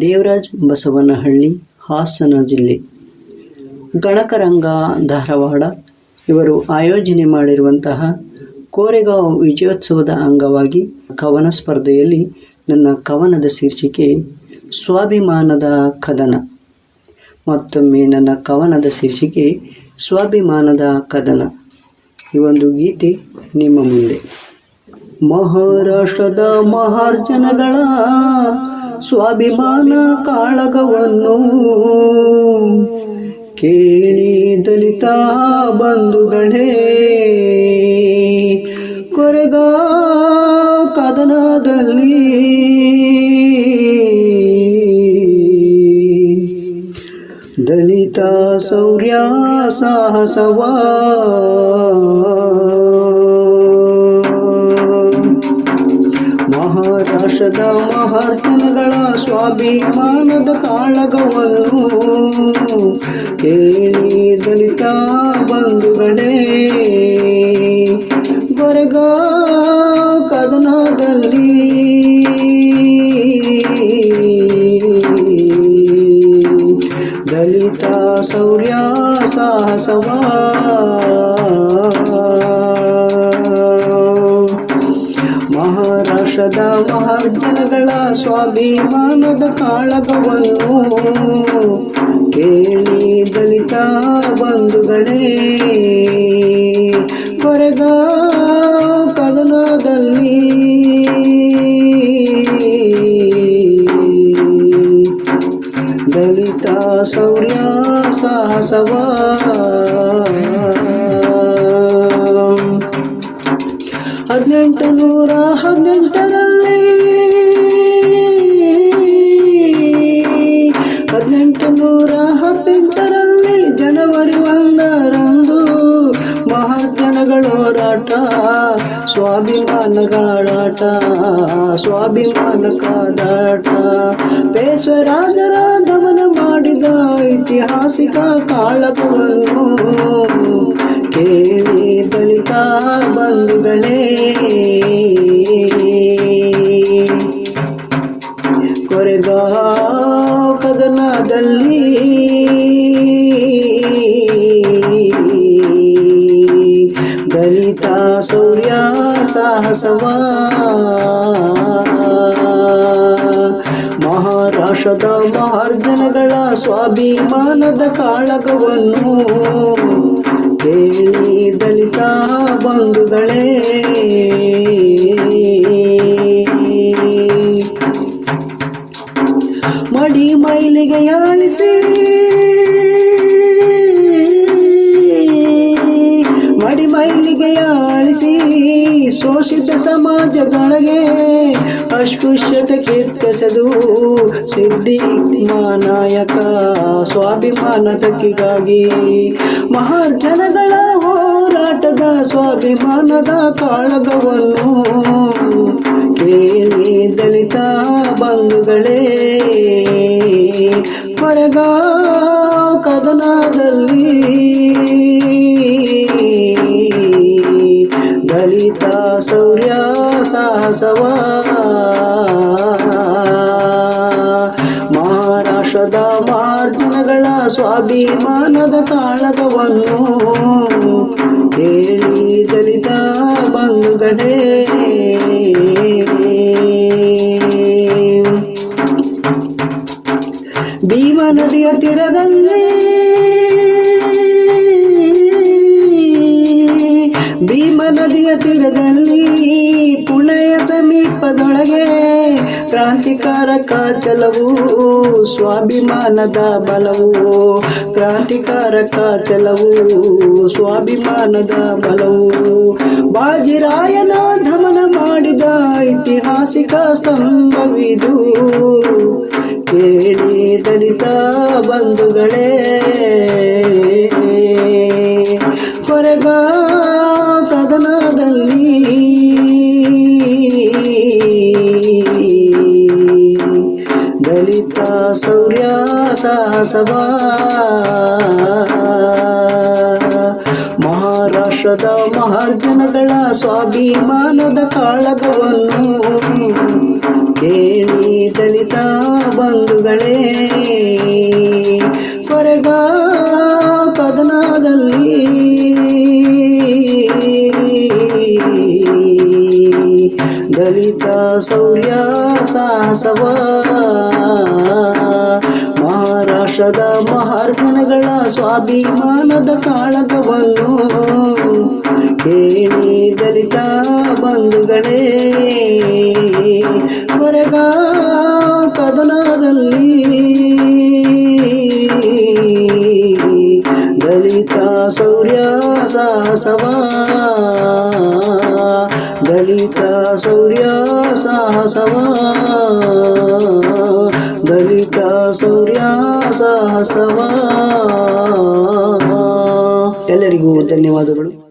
ದೇವರಾಜ್ ಬಸವನಹಳ್ಳಿ, ಹಾಸನ ಜಿಲ್ಲೆ. ಗಣಕರಂಗ, ಧಾರವಾಡ. ಇವರು ಆಯೋಜನೆ ಮಾಡಿರುವಂತಹ ಕೋರೆಗಾಂವ್ ವಿಜಯೋತ್ಸವದ ಅಂಗವಾಗಿ ಕವನ ಸ್ಪರ್ಧೆಯಲ್ಲಿ ನನ್ನ ಕವನದ ಶೀರ್ಷಿಕೆ ಸ್ವಾಭಿಮಾನದ ಕದನ. ಮತ್ತೊಮ್ಮೆ ನನ್ನ ಕವನದ ಶೀರ್ಷಿಕೆ ಸ್ವಾಭಿಮಾನದ ಕದನ. ಈ ಒಂದು ಗೀತೆ ನಿಮ್ಮ ಮುಂದೆ. ಮಹಾರಾಷ್ಟ್ರದ ಮಹಾರ್ಜನಗಳ ಸ್ವಾಭಿಮಾನ ಕಾಳಗವನ್ನು ಕೇಳಿ ದಲಿತ ಬಂಧುಗಳೇ ಕೊರೆಗ ಕದನದಲ್ಲಿ ದಲಿತ ಸೌರ್ಯ ಸಾಹಸವಾ ಮಹಾರಾಷ್ಟ್ರದ ಮಹಾರ್ಜನಗಳ ಸ್ವಾಭಿಮಾನದ ಕಾಳಗವನ್ನು ಕೇಳಿ ದಲಿತ ಬಂಧುಗಳೇ ಬರಗ ಕದನದಲ್ಲಿ ದಲಿತ ಸೌರ್ಯ ಸಾಹಸವಾ ಮಹಾರಾಷ್ಟ್ರದ ಸ್ವಾಮಿ ಸ್ವಾಭಿಮಾನದ ಕಾಳಗವನ್ನು ಕೇಳಿ ದಲಿತ ಬಂಧುಗಳೇ ಕೊರೆಗ ಕದನದಲ್ಲಿ ದಲಿತ ಸೌರ್ಯ ಸಾಹಸವಾ ಸ್ವಾಭಿಮಾನಗಳಾಟ ಸ್ವಾಭಿಮಾನ ಕಾದಾಟ. ದಮನ ಮಾಡಿದ ಐತಿಹಾಸಿಕ ಕಾಳಗವನ್ನು ಕೇಳಿ ದಲಿತ ಬಂಧುಗಳೇ. ಕೊರೆಗಾ ಕದನದಲ್ಲಿ ದಲಿತ ಸಾಹಸವಾ. ಮಹಾರಾಷ್ಟ್ರದ ಮಹಾರ್ಜನಗಳ ಸ್ವಾಭಿಮಾನದ ಕಾಳಗವನ್ನು ಕೇಳಿ ದಲಿತ ಬಂಧುಗಳೇ. ಮಡಿ ಮೈಲಿಗೆ ಯಾಳಿಸಿ ಶೋಷಿತ ಸಮಾಜದೊಳಗೆ ಅಸ್ಪೃಶ್ಯತೆ ಕೀರ್ತಿಸದು. ಸಿದ್ಧಿ ನಾಯಕ ಸ್ವಾಭಿಮಾನದಕ್ಕಿಗಾಗಿ ಮಹಾಜನಗಳ ಹೋರಾಟದ ಸ್ವಾಭಿಮಾನದ ಕಾಳಗವನ್ನು ಕೇಳಿ ದಲಿತ ಬಂಧುಗಳೇ, ಹೊರಗ ಮಹಾರಾಷ್ಟ್ರದ ಮಾರ್ಜನಗಳ ಸ್ವಾಭಿಮಾನದ ಕಾಳಗವನ್ನು ಹೇಳಿ ದಲಿತ ಬಂಧುಗಳೇ. ಭೀಮ ನದಿಯ ತೀರದಲ್ಲಿ. ಭೀಮ ನದಿಯ ತೀರದಲ್ಲಿ ಪುಣೆಯ ಸಮೀಪದೊಳಗೆ ಕ್ರಾಂತಿಕಾರಕ ಚಲವು ಸ್ವಾಭಿಮಾನದ ಬಲವು. ಕ್ರಾಂತಿಕಾರಕ ಚಲವು ಸ್ವಾಭಿಮಾನದ ಬಲವು. ಬಾಜಿರಾಯನ ಧಮನ ಮಾಡಿದ ಐತಿಹಾಸಿಕ ಸ್ತಂಭವಿದು. ಕೇಳಿ ದಲಿತ ಬಂಧುಗಳೇ ದಲಿತ ಸೌರ್ಯ ಸಾಹಸವಾ ಮಹಾರಾಷ್ಟ್ರದ ಮಹಾರ್ಜನಗಳ ಸ್ವಾಭಿಮಾನದ ಕಾಳಗವನ್ನು ಕೇಳಿ ದಲಿತ ಬಂಧುಗಳೇ, ಕೊರೆಗ ಕದನದಲ್ಲಿ ದಲಿತ ಸೌರ್ಯ ಸಾಹಸವ ಮಹಾರಾಷ್ಟ್ರದ ಮಹಾರ್ಜನಗಳ ಸ್ವಾಭಿಮಾನದ ಕಾಳಕವನ್ನು ಕೇಳಿ ದಲಿತ ಬಂಧುಗಳೇ ಕೊರೆಗ ಕದನದಲ್ಲಿ ದಲಿತ ಸೌರ್ಯ ಸಾಹಸವ ಶೌರ್ಯ ಸಾಹಸವ. ದಲಿತ ಸೌರ್ಯ ಸಾಹಸವ. ಎಲ್ಲರಿಗೂ ಧನ್ಯವಾದಗಳು.